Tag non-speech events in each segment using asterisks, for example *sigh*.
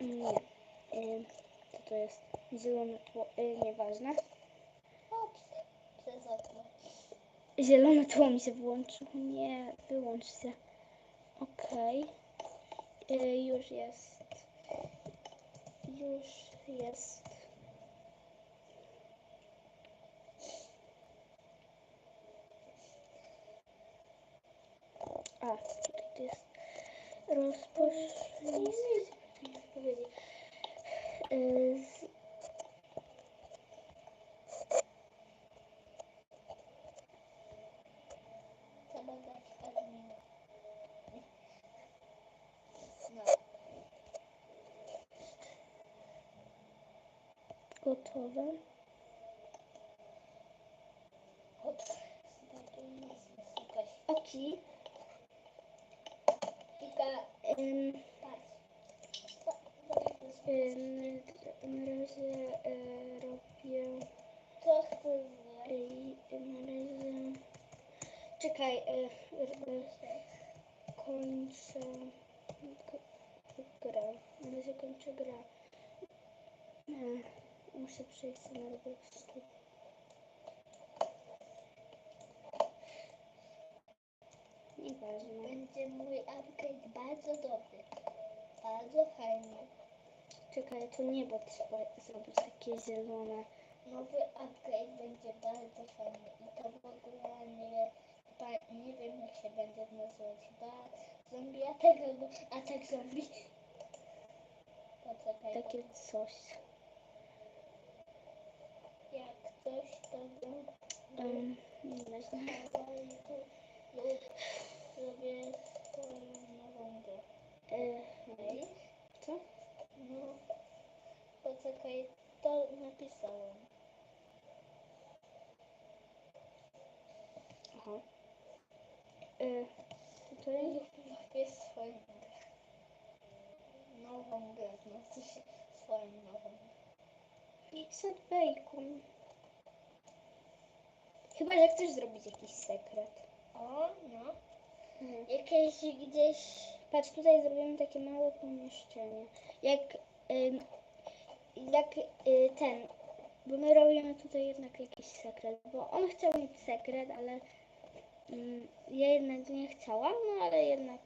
Nie. Y, to jest? Zielone tło. Y, nieważne. Ops, przez okno. Zielone tło mi się włączyło. Nie, wyłącz się. Okej. Y, już jest. Już jest. A, tutaj jest. Rozpocznij. Powiedzieć. Y, z. No. gotowe. Oki. Kilka, Ym, patrz. Co? Co? ym, na razie y, robię. Y, na razie. Czekaj, y, y, kończę grę. Na razie kończę grę. Muszę przejść na Robloxu. Nieważne. Będzie mój upgrade bardzo dobry. Bardzo fajny. Czekaj, to niebo trzeba zrobić takie zielone. Nowy upgrade będzie bardzo fajny i to w ogóle nie, nie wiem jak się będzie nazywać. Chyba zombie atak atak zombie. Poczekaj, Takie coś. jak coś to Um, lub sobie swoją nową grę. Okej? co? No, poczekaj, to napisałem. Aha. Y, tutaj Jest swoją grę. Nową grę, znaczy się swoją nową. set bacon. Chyba, że chcesz zrobić jakiś sekret. O, no. Mhm. Jakieś gdzieś... Patrz, tutaj zrobimy takie małe pomieszczenie. Jak, ym, jak y, ten, bo my robimy tutaj jednak jakiś sekret, bo on chciał mieć sekret, ale ym, ja jednak nie chciałam, no ale jednak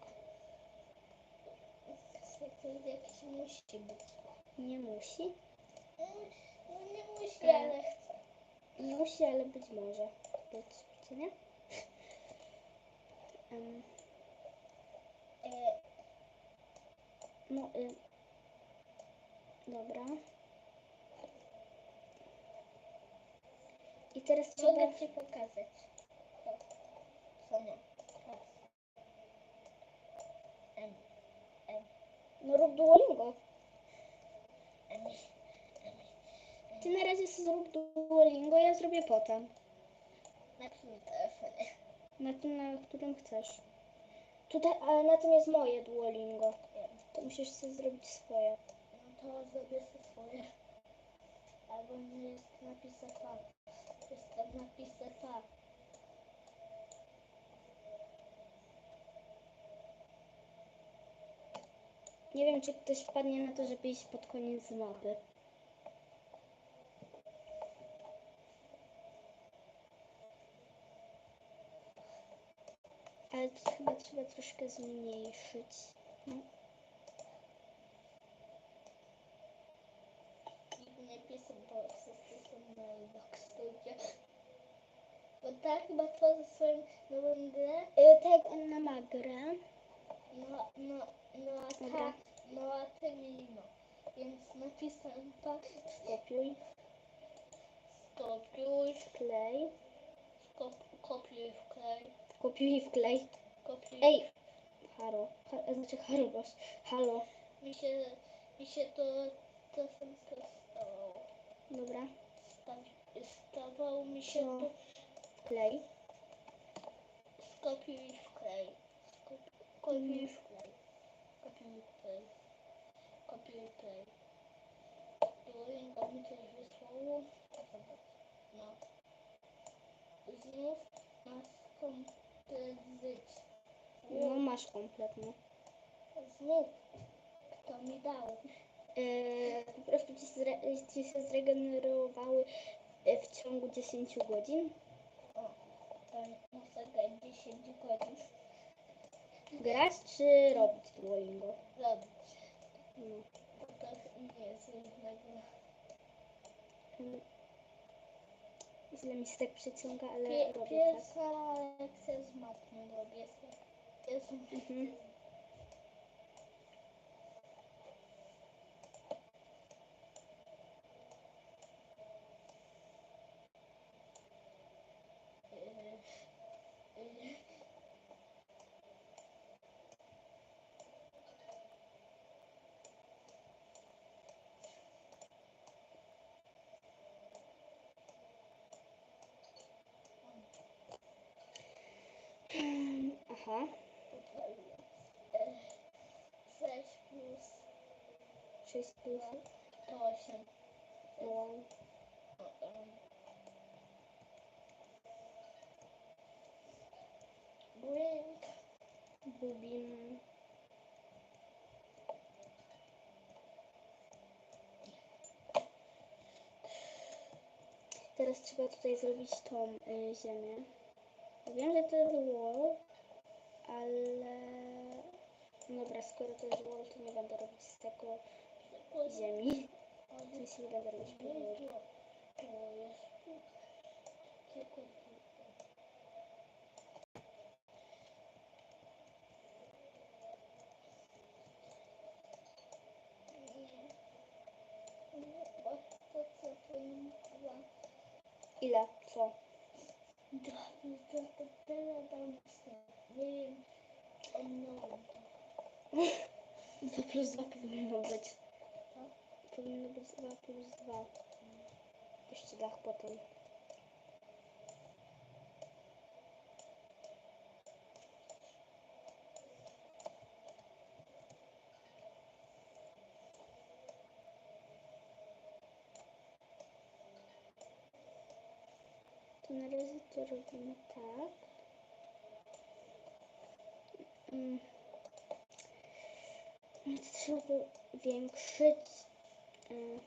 Sekret jakiś musi być. nie musi. No nie musi, ale chcę. Nie musi, ale być może być, co nie? *laughs* E, no, y, dobra. I teraz trzeba... ci pokazać. Co nie? No rób Duolingo. Ty na razie sobie zrób Duolingo, ja zrobię potem. Na tym telefonie. Na tym, na którym chcesz. Tutaj, a na tym jest moje Duolingo. To musisz sobie zrobić swoje. No to zrobię sobie swoje. Albo nie jest napisy pa. Jest tam napisy pa. Nie wiem, czy ktoś wpadnie na to, żeby iść pod koniec mapy. Ale chyba trzeba troszkę zmniejszyć. Nie pisał, bo wszyscy są na Roblox Studio. Bo tak chyba tworzy swoją nową grę. Y, tak, ona ma grę. No, no, no a ta, no a ty no. Więc napisałem tak. Kopiuj, Skopiuj, wklej. skop, kopiuj, wklej. Kopiuj i wklej. Kopiuj. Ej! Halo. Ha, znaczy Harubos. Halo. Mi się, mi się to czasem stało. Dobra. Staw- Stawał mi się No. to. Wklej. Skopiuj i wklej. Skop, kopiuj i wklej. Kopiuj i wklej. Kopiuj i wklej. Duolingo mi coś wysłało. No. Znów żyć. No masz kompletnie. Znów. Kto mi dał? e, po prostu ci, zre, ci się zregenerowały e, w ciągu 10 godzin. O, to muszę grać 10 godzin. Grać czy robić Duolingo? Robić. No. To nie jest różnego. Źle mi się tak przyciąga, ale Pie, robię tak. pierwsza lekcja z matmy robię. Pierwszą Mhm. Aha, 6 plus 6 plus. to 8. Blink. Bubim. Teraz trzeba tutaj zrobić tą y, ziemię. Wiem, że to jest wall, ale... Dobra, skoro to jest wall, to nie będę robić z tego ziemi. W nie będę robić podłogi. To jest tu. Tylko tutaj. Nie. Nie, bo to co to nie dwa. Ile? Co? Dwa plus dwa to tyle dam się. Nie wiem. Omnąłem to. 2 plus 2 powinno być. Co? Powinno być 2 plus 2. Jeszcze dach potem. To na razie robimy tak. Mm.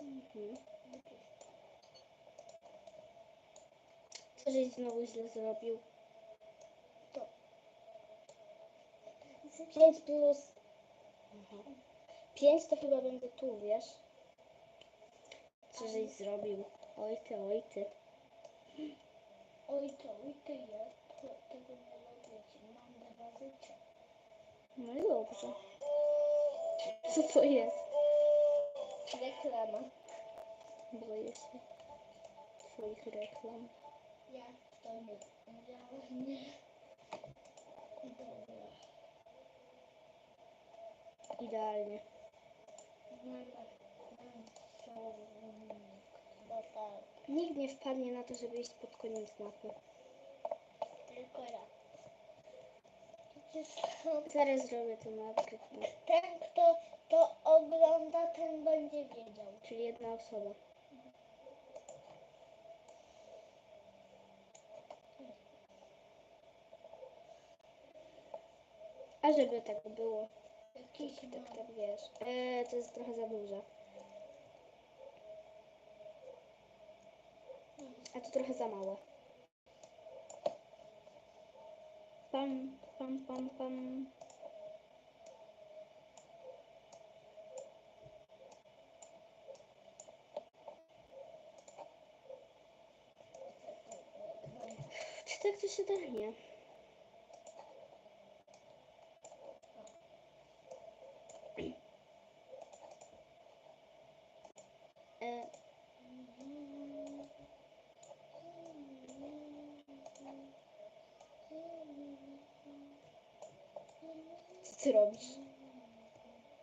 Mhm. Co żeś znowu źle zrobił? To. 5 plus... Aha. 5 to chyba będzie tu, wiesz? Co żeś zrobił? Oj ty, oj ty. Oj to, oj to ja to, tego nie lubię. No i dobrze. Co to jest? Reklama. Boję się twoich reklam. Ja to nie. Ja nie. Dobra. Idealnie. Bo tak. Nikt nie wpadnie na to, żeby iść pod koniec mapy. Tylko ja. To- Zaraz zrobię tę mapę. ten, kto to ogląda, ten będzie wiedział. Czyli jedna osoba. A żeby tak było. Jakiś Tak, tak, wiesz. Eee, to jest trochę za dużo. A to trochę za małe. Pam, pam, pam, pam. Czy tak robisz?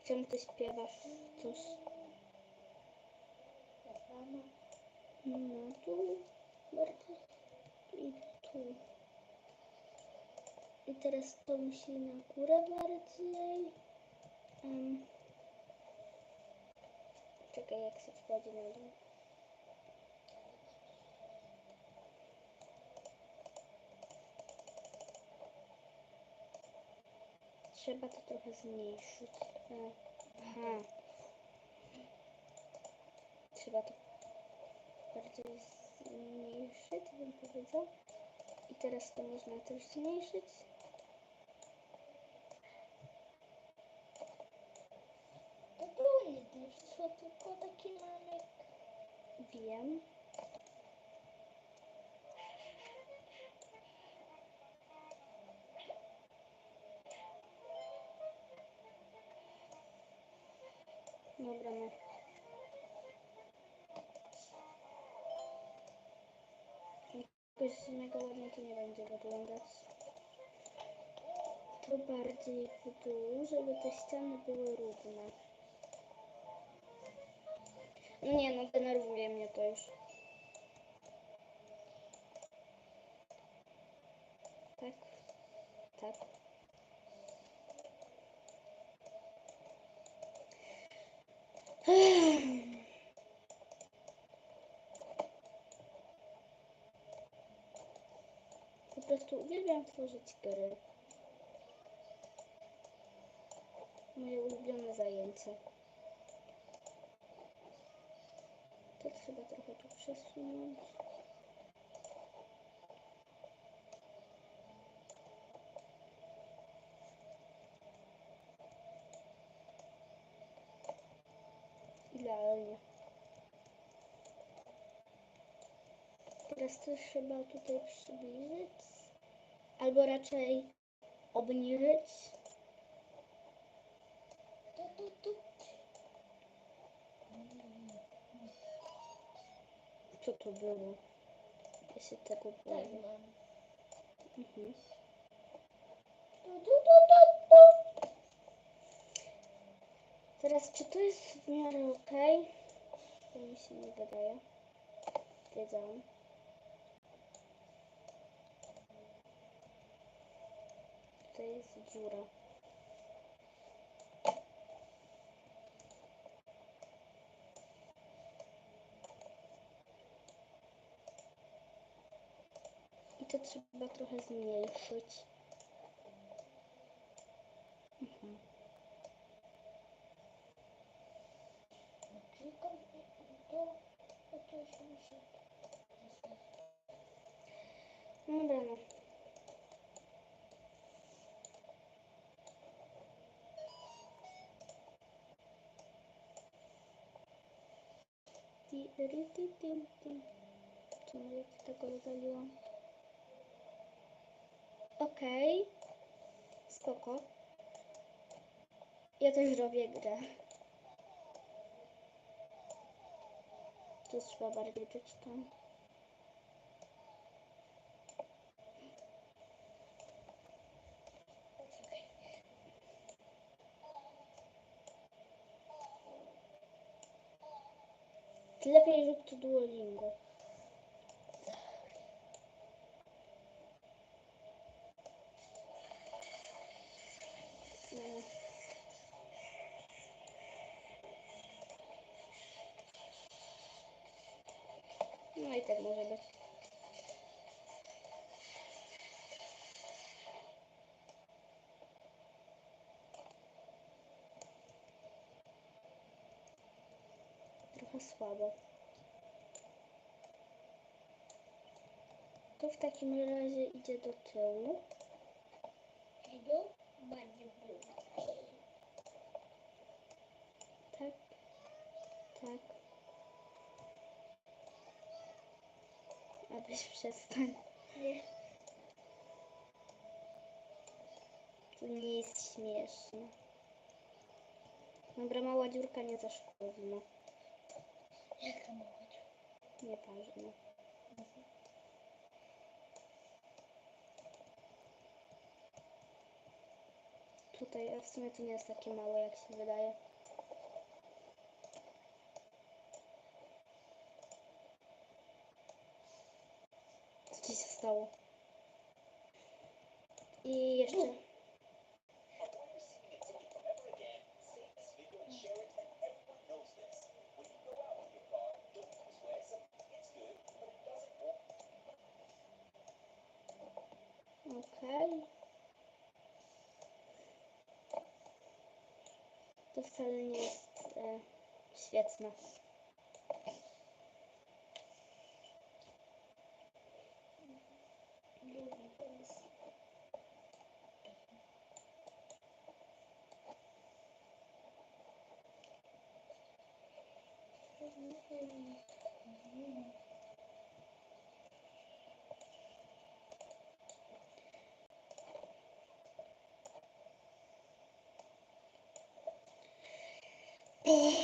Czemu ty śpiewasz coś? No tu, bardzo i tu. I teraz to musi na górę bardziej. Um, czekaj, jak się wchodzi na dół. Trzeba to trochę zmniejszyć. Aha. Trzeba to bardziej zmniejszyć, bym powiedział. I teraz to można też zmniejszyć. To było deszczo, tylko taki mamek. Wiem. Dobra, no. Jakoś mega ładnie to nie będzie wyglądać. To bardziej w dół, żeby te ściany były równe. No nie, no denerwuje mnie to już. Prostu uwielbiam tworzyć gry. Moje ulubione zajęcie. To trzeba trochę tu przesunąć. Idealnie. Teraz też trzeba tutaj przybliżyć. Albo raczej obniżyć. Co to było? Ja się tego Tak boję. Mhm. Teraz, czy to jest w miarę ok? To mi się nie wydaje. Wiedziałam. Jest dziura. I to trzeba trochę zmniejszyć. Mhm. Dobra, no. Czemu ja tego rozwaliłam? Okej. Spoko. Ja też robię grę. To trzeba bardziej czuć lepiej rób Duolingo. No i tak może być. Trochę słabo. To w takim razie idzie do tyłu. Tego było. Tak. Tak. Abyś przestań. Nie. To nie jest śmieszne. Dobra, mała dziurka nie zaszkodzi, no. Jaka mała Nieważne. Tutaj, a w sumie to nie jest takie małe, jak się wydaje. Co ci się stało? I jeszcze... Okej. to wcale nie jest e, świetne. Drugi pomysł. Dobra.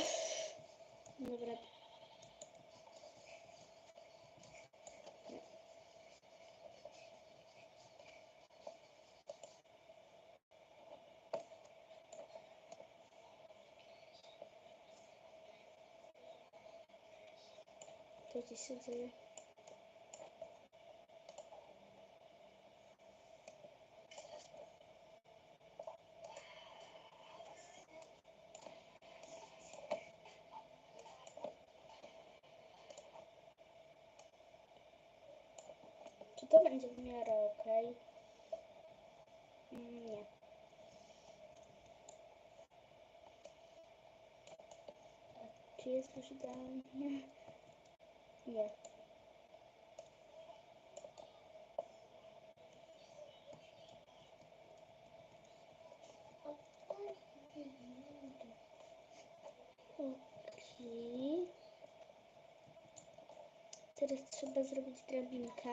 Ci się dzieje? Czy to będzie w miarę ok? Nie. Czy jest już idealnie? *laughs* Nie. Teraz trzeba zrobić drabinkę.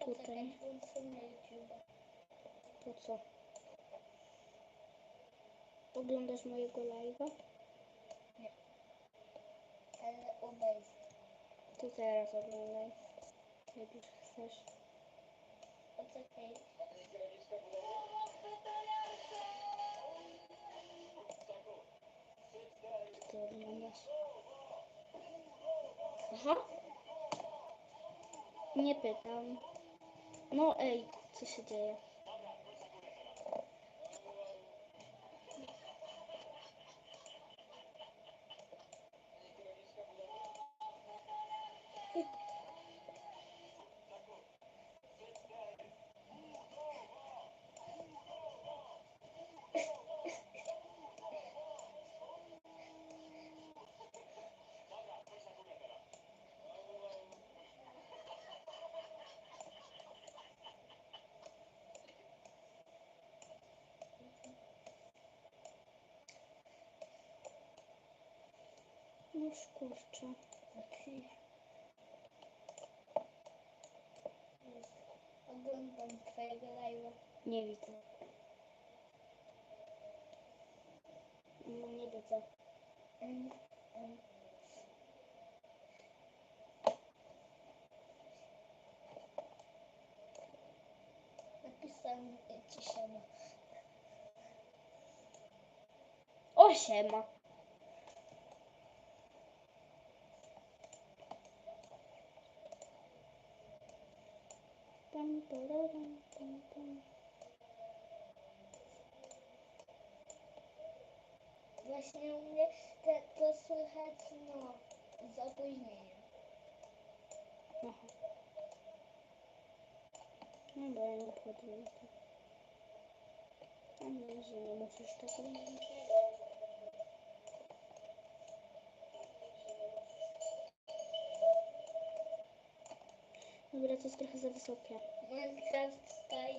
Tutaj. Po co? Oglądasz mojego live'a? Ale obejść. To teraz oglądaj. Jak już chcesz. Poczekaj. Ty oglądasz? Aha. Nie pytam. No ej, co się dzieje? No kurczę. Oglądam twojego live'a. Nie widzę. No nie widzę. Mm, mm. Napisałem ci siema. O siema. Właśnie u mnie te, to słychać no z opóźnieniem. Aha. No bo ja nie podróż. A nie, że nie musisz tego mówić. Dobra, to jest trochę za wysokie. Minecraft Sky.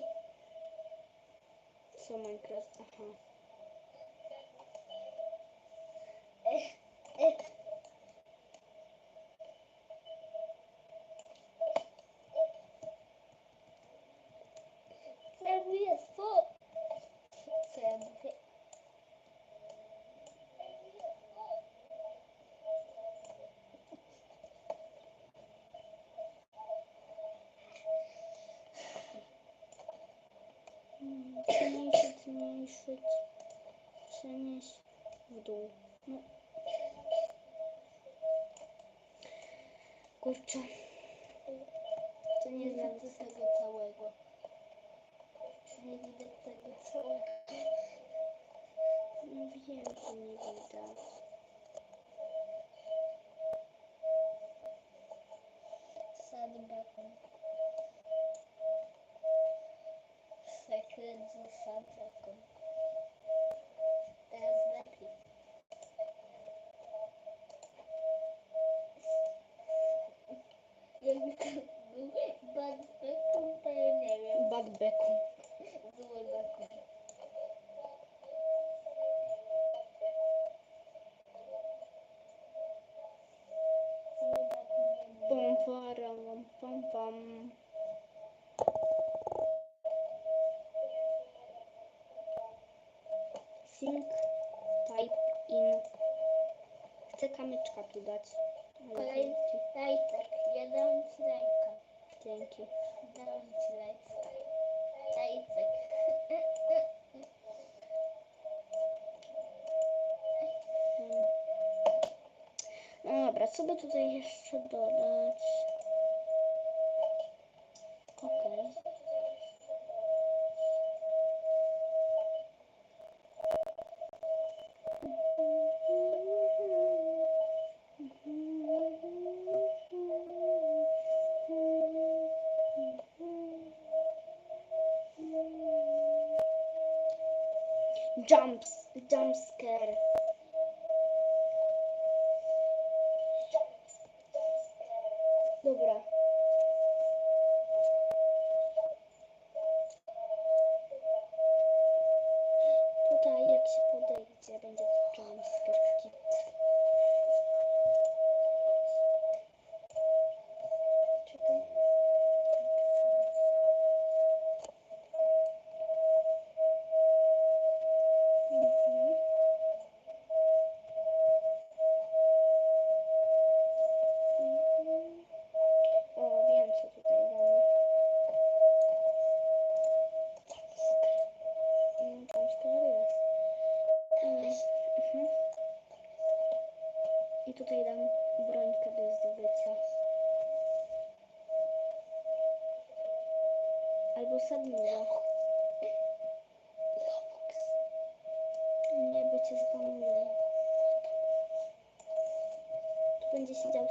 Co Minecraft? Aha. Eh, eh. Czemu jest to? Co ja mówię? Mm, Zmniejszyć, zmniejszyć. Przenieść w dół. No. Kurczę. To nie nawet tego całego. Nie widzę tego całego. No wiem, że nie widać. Sad button. sekret z Santaką. Teraz lepiej. Jakby to ja nie wiem. Beku. Zły bekum. Pom, param, pom, pom. Sync type in. Chcę kamyczka tu dać. Kolejny dzięki. lajtek. Ja dam ci lajka. Dzięki. Dam ci lajka. Lajtek. Mm. No dobra, co by tutaj jeszcze dodać? No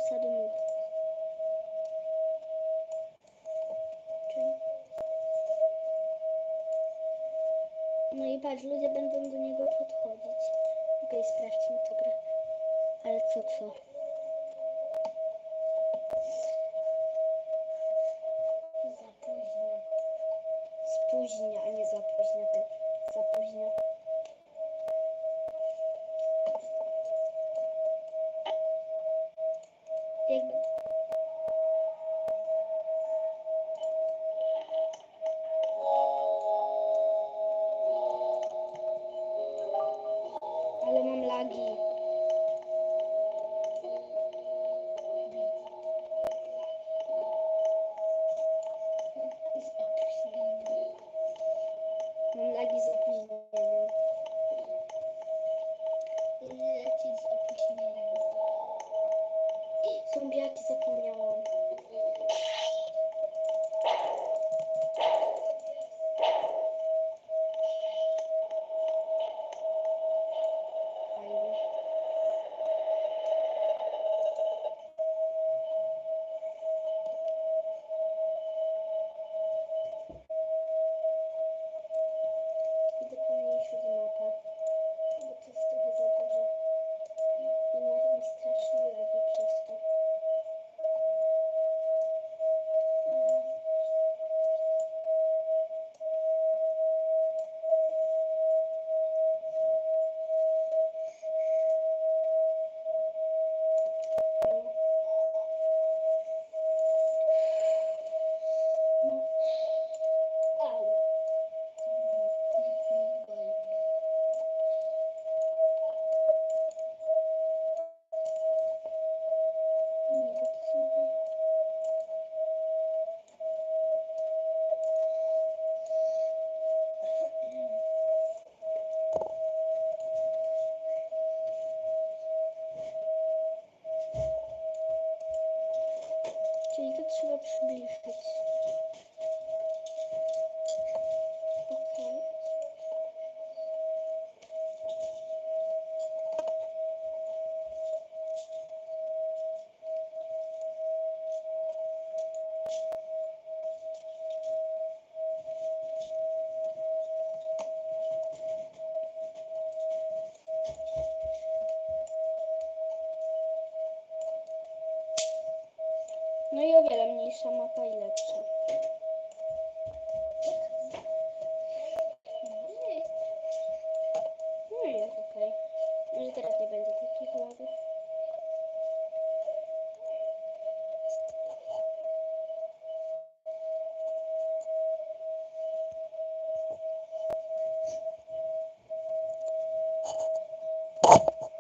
i patrz, ludzie będą do niego podchodzić. Okej, sprawdźmy tę grę. Ale co, co?